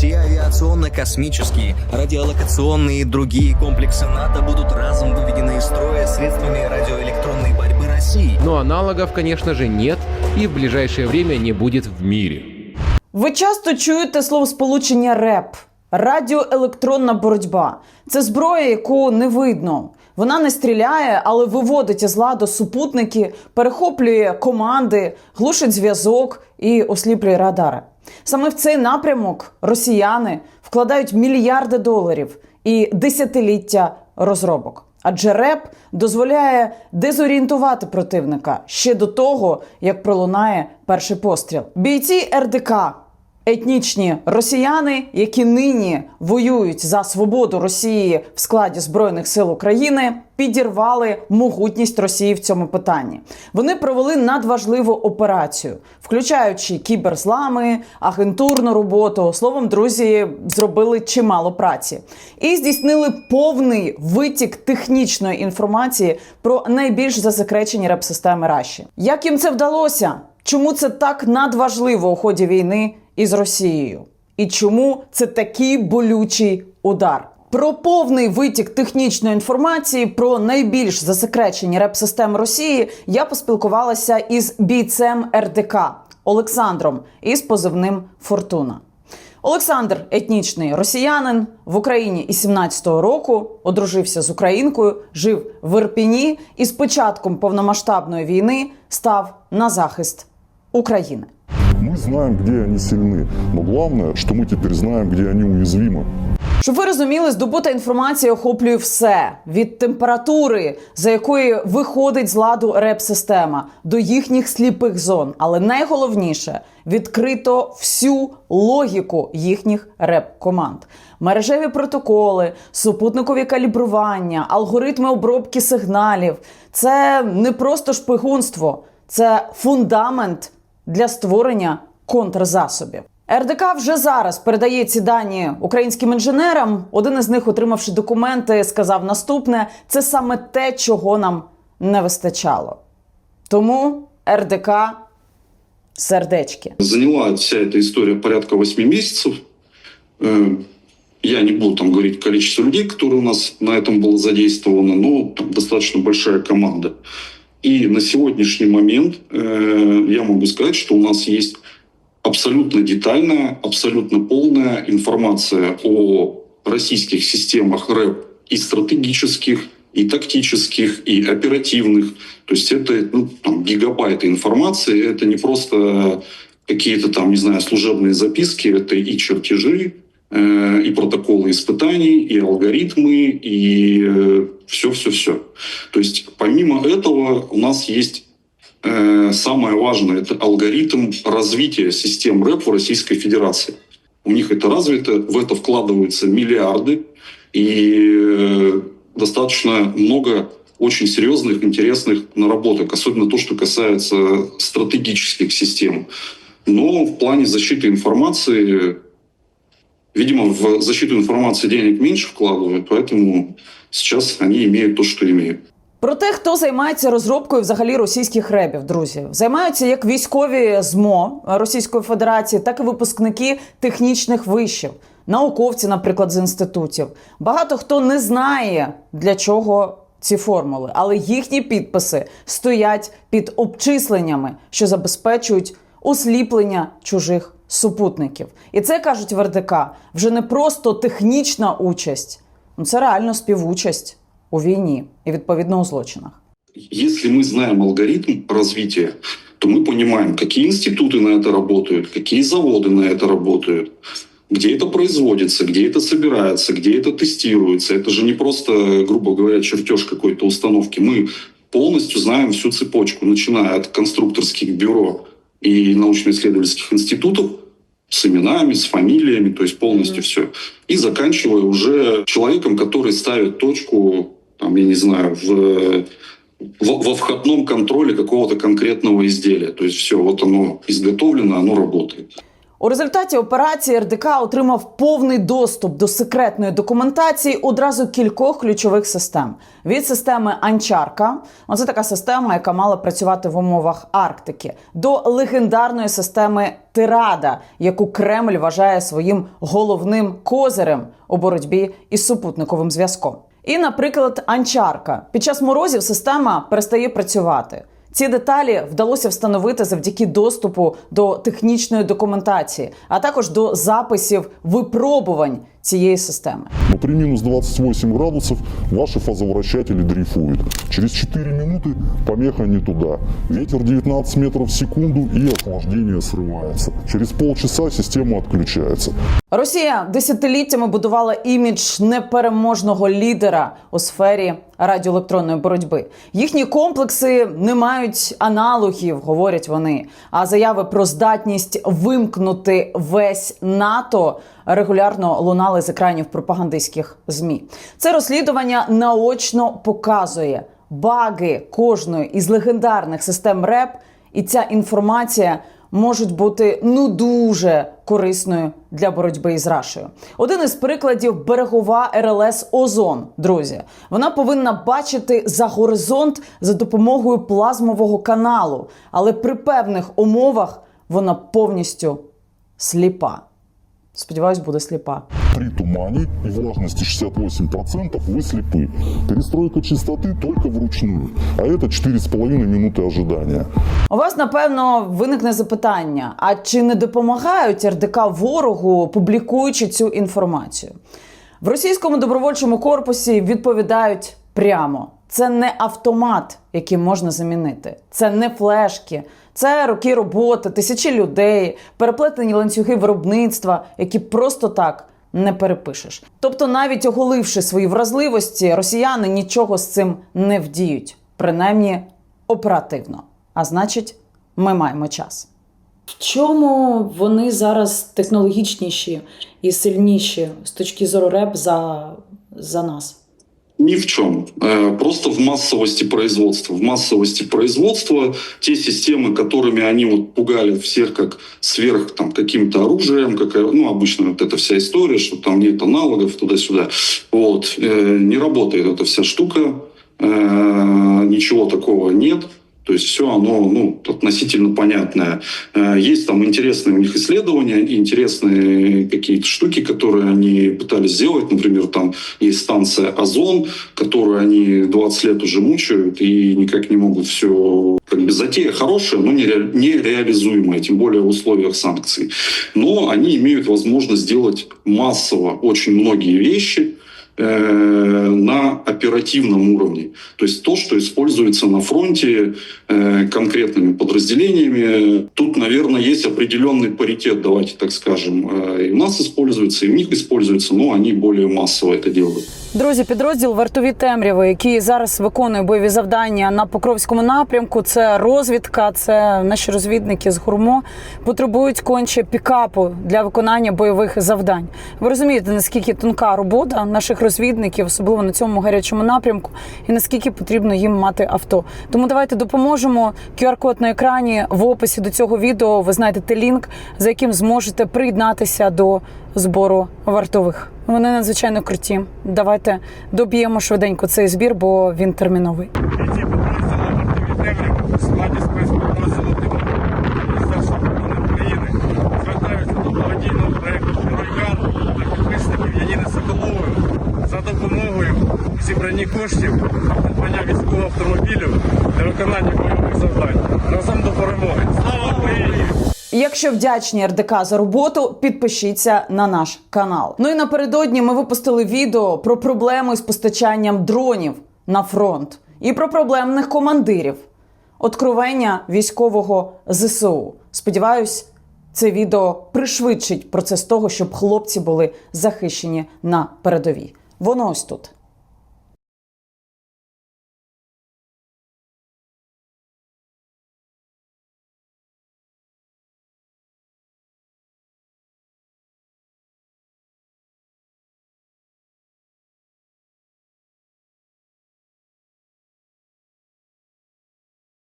Все авиационно-космические, радиолокационные и другие комплексы НАТО будут разом выведены из строя средствами радиоэлектронной борьбы России. Но аналогов, конечно же, нет и в ближайшее время не будет в мире. Ви часто чуєте словосполучення РЕП радіоелектронна боротьба. Це зброя, яку не видно. Вона не стріляє, але виводить із ладу супутники, перехоплює команди, глушить зв'язок і осліплює радари. Саме в цей напрямок росіяни вкладають мільярди доларів і десятиліття розробок. Адже РЕП дозволяє дезорієнтувати противника ще до того, як пролунає перший постріл. Бійці РДК етнічні росіяни, які нині воюють за свободу Росії в складі збройних сил України, підірвали могутність Росії в цьому питанні. Вони провели надважливу операцію, включаючи кіберзлами, агентурну роботу. Словом, друзі зробили чимало праці і здійснили повний витік технічної інформації про найбільш засекречені реп-системи Раші. Як їм це вдалося? Чому це так надважливо у ході війни із Росією? І чому це такий болючий удар? Про повний витік технічної інформації про найбільш засекречені реп-системи Росії я поспілкувалася із бійцем РДК Олександром із позивним Фортуна. Олександр етнічний росіянин в Україні із 17-го року одружився з українкою, жив в Ірпіні і з початком повномасштабної війни став на захист України. Мы знаем, где они сильны, но главное, что мы теперь знаем, где они уязвимы. Щоб ви розуміли, здобута інформація охоплює все від температури, за якої виходить з ладу реп-система, до їхніх сліпих зон. Але найголовніше відкрито всю логіку їхніх реп-команд. Мережеві протоколи, супутникові калібрування, алгоритми обробки сигналів це не просто шпигунство, це фундамент для створення контрзасобів. РДК вже зараз передає ці дані українським інженерам. Один із них, отримавши документи, сказав наступне: це саме те, чого нам не вистачало. Тому РДК сердечки. Заняла вся эта история порядка 8 месяцев. Э, Я не буду там говорить количество людей, которые у нас на этом было задействовано, но там достаточно большая команда. И на сегодняшний момент э, я могу сказать, что у нас есть абсолютно детальная, абсолютно полная информация о российских системах РЭП и стратегических, и тактических, и оперативных. То есть это ну, там, гигабайты информации, это не просто какие-то там, не знаю, служебные записки, это и чертежи, и протоколы испытаний, и алгоритмы, и все-все-все. То есть помимо этого у нас есть э, самое важное, это алгоритм развития систем РЭП в Российской Федерации. У них это развито, в это вкладываются миллиарды, и э, достаточно много очень серьезных, интересных наработок, особенно то, что касается стратегических систем. Но в плане защиты информации, видимо, в защиту информации денег меньше вкладывают, поэтому сейчас они имеют то, что имеют. Про те, хто займається розробкою взагалі російських ребів, друзі, займаються як військові ЗМО Російської Федерації, так і випускники технічних вишів, науковці, наприклад, з інститутів. Багато хто не знає для чого ці формули, але їхні підписи стоять під обчисленнями, що забезпечують осліплення чужих супутників. І це кажуть в РДК вже не просто технічна участь, ну це реально співучасть у війні і відповідно у злочинах. Если мы знаем алгоритм развития, то мы понимаем, какие институты на это работают, какие заводы на это работают, где это производится, где это собирается, где это тестируется. Это же не просто, грубо говоря, чертеж какой-то установки. Мы полностью знаем всю цепочку, начиная от конструкторских бюро и научно-исследовательских институтов, с именами, с фамилиями, то есть полностью все. И заканчивая уже человеком, который ставит точку, там, я не знаю, в, во, во входном контроле какого-то конкретного изделия. То есть все, вот оно изготовлено, оно работает. У результаті операції РДК отримав повний доступ до секретної документації одразу кількох ключових систем: від системи Анчарка, оце така система, яка мала працювати в умовах Арктики, до легендарної системи Тирада, яку Кремль вважає своїм головним козирем у боротьбі із супутниковим зв'язком. І, наприклад, Анчарка під час морозів система перестає працювати. Ці деталі вдалося встановити завдяки доступу до технічної документації, а також до записів випробувань цієї системи. Но при минус 28 градусов ваши фазовращатели дрейфуют. Через 4 минуты помеха не туда. Ветер 19 метров в секунду и охлаждение срывается. Через полчаса система отключается. Росія десятиліттями будувала імідж непереможного лідера у сфері радіоелектронної боротьби. Їхні комплекси не мають аналогів, говорять вони. А заяви про здатність вимкнути весь НАТО регулярно лунали з екранів пропагандистських змі. Це розслідування наочно показує баги кожної із легендарних систем РЕП, і ця інформація можуть бути ну дуже корисною для боротьби із Рашею. Один із прикладів берегова РЛС Озон. Друзі, вона повинна бачити за горизонт за допомогою плазмового каналу, але при певних умовах вона повністю сліпа. Сподіваюсь, буде сліпа При тумане и влажности 68% вы слепы. Перестройка частоты только вручную. А это 4,5 минуты ожидания. У вас напевно виникне запитання: а чи не допомагають РДК ворогу, публікуючи цю інформацію? В російському добровольчому корпусі відповідають прямо: це не автомат, який можна замінити, це не флешки, це роки роботи, тисячі людей, переплетені ланцюги виробництва, які просто так. не перепишеш. Тобто, навіть оголивши свої вразливості, росіяни нічого з цим не вдіють, принаймні оперативно. А значить, ми маємо час. В чому вони зараз технологічніші і сильніші з точки зору РЕП за, за нас? Ни в чем. Э, Просто в массовости производства. В массовости производства те системы, которыми они вот пугали всех как сверх там, каким-то оружием, как, э, ну, обычно вот эта вся история, что там нет аналогов туда-сюда. Вот. Э, Не работает эта вся штука. Ничего такого нет. То есть все оно ну, относительно понятное. Э, Есть там интересные у них исследования, интересные какие-то штуки, которые они пытались сделать. Например, там есть станция «Озон», которую они 20 лет уже мучают и никак не могут все... Как бы затея хорошая, но нере- нереализуемая, тем более в условиях санкций. Но они имеют возможность сделать массово очень многие вещи, на оперативном уровне. То есть то, что используется на фронте э, конкретными подразделениями. Тут, наверное, есть определенный паритет, давайте так скажем. Э, И у нас используется, и у них используется, но они более массово это делают. Друзі, підрозділ вартові темряви, який зараз виконує бойові завдання на Покровському напрямку. Це розвідка, це наші розвідники з гурмо потребують конче пікапу для виконання бойових завдань. Ви розумієте, наскільки тонка робота наших розвідників, особливо на цьому гарячому напрямку, і наскільки потрібно їм мати авто. Тому давайте допоможемо. QR-код на екрані в описі до цього відео. Ви знайдете лінк, за яким зможете приєднатися до збору вартових. Вони надзвичайно круті. Давайте доб'ємо швиденько цей збір, бо він терміновий. Бійці підрозділу вартові темряви у складі спецпідрозділу ТИМО Міністерства оборони України звертаються до благодійного проєкту «Геройган» та підписників Яніни Соколової за допомогою у зібранні коштів придбання військового автомобілю для виконання бойових завдань. Разом до перемоги. Слава Україні! Якщо вдячні РДК за роботу, підпишіться на наш канал. Ну і напередодні ми випустили відео про проблему із постачанням дронів на фронт і про проблемних командирів. Откровення військового ЗСУ. Сподіваюсь, це відео пришвидшить процес того, щоб хлопці були захищені на передовій. Воно ось тут.